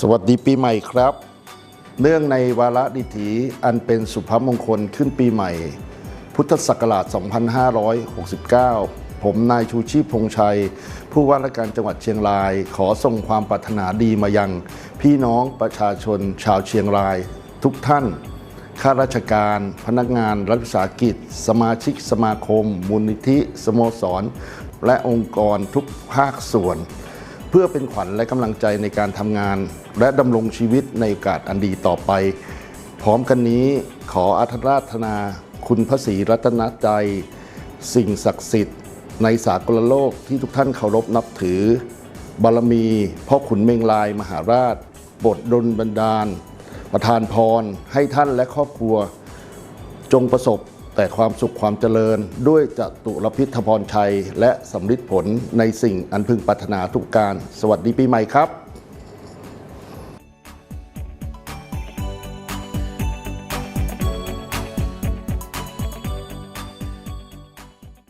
สวัสดีปีใหม่ครับ เนื่องในวาระดิถีอันเป็นสุภมงคลขึ้นปีใหม่ พุทธศักราช 2569 ผมนายชูชีพพงษ์ชัย ผู้ว่าราชการจังหวัดเชียงราย ขอส่งความปรารถนาดีมายัง พี่น้องประชาชนชาวเชียงราย ทุกท่านข้าราชการ พนักงานรัฐวิสาหกิจ สมาชิกสมาคม มูลนิธิ สโมสร และองค์กรทุกภาคส่วน เพื่อเป็นขวัญและกำลังใจในการทำงาน และดำรงชีวิตในโอกาสอันดีต่อไป พร้อมกันนี้ขออาธราธนา คุณพระศรีรัตนใจ สิ่งศักดิ์สิทธิ์ ในสากลโลกที่ทุกท่านเคารพนับถือ บารมี พ่อขุนเมงลายมหาราชบทดลบันดาล ประทานพร ให้ท่านและครอบครัว จงประสบ แต่ความสุขความเจริญ ด้วยจตุรพิธพรชัย และสำลิดผลในสิ่งอันพึงปรารถนาทุกการ สวัสดีปีใหม่ครับ